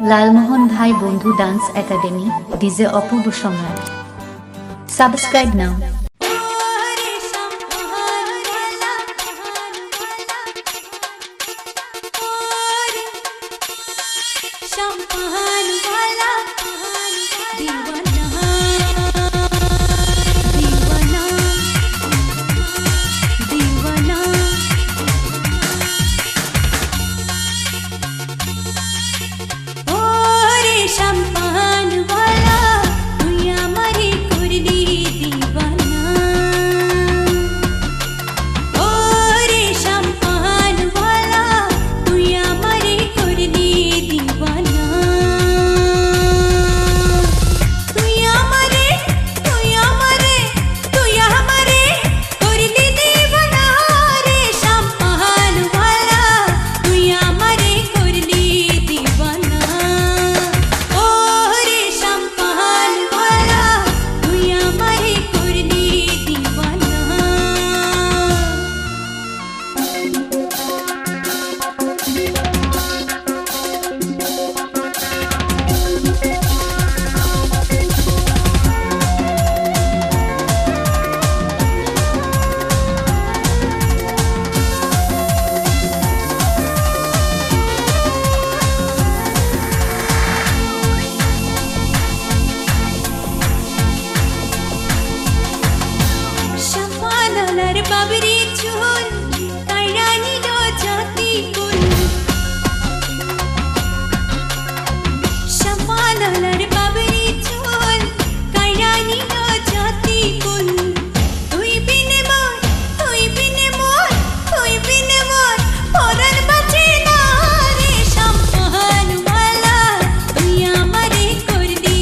লালমোহন ভাই বন্ধু dance academy DJ অপূর্ব সম্রাট। সাবস্ক্রাইব নাও। বাবরি চুল কাড়ানিল জাতি কুল। শ্যামালালার বাবরি চুল কাড়ানিল জাতি কুল। তুই বিনে মোর, তুই বিনে মোর, তুই বিনে মোর, পরাণ বাঁচে না রে শ্যাম্পান ওয়ালা তুই আমারে করলি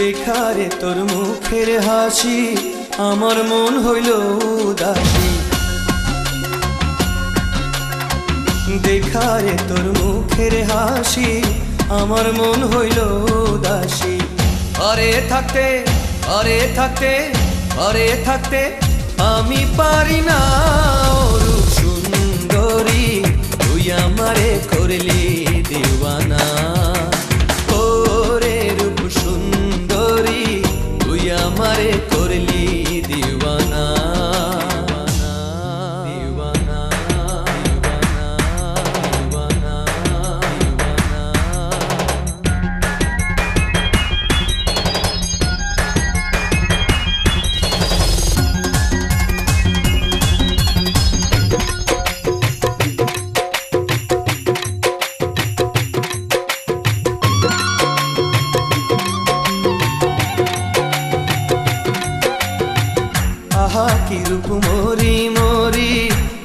দেখারে তোর মুখের হাসি আমার মন হইল উদাসী। দেখারে তোর মুখের হাসি, আমার মন হইল উদাসী। আরে থাকতে আরে থাকতে আরে থাকতে আমি পারি না। আহা কি রূপ মরি মরি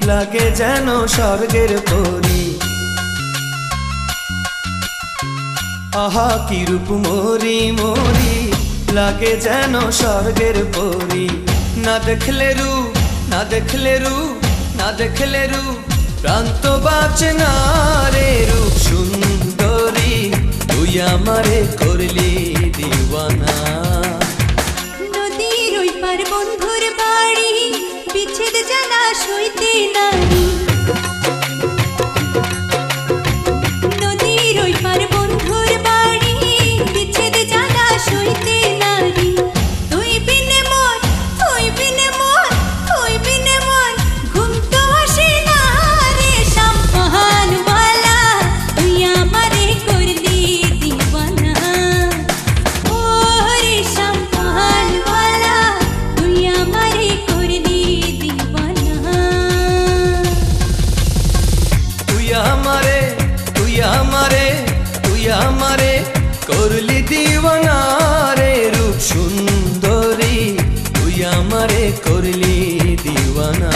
লাগে যেন স্বর্গের পরি। আহা কি মরি মরি লাগে যেন স্বর্গের পরি। না দেখলে রূপ না দেখলে রূপ না দেখলে রূপ প্রান্ত বাঁচে রে রূপ সুন্দরী তুই আমারে করলি। আমারে করলি দিওয়ানা রে রূপ সুন্দরী। তুই আমারে করলি দিওয়ানা।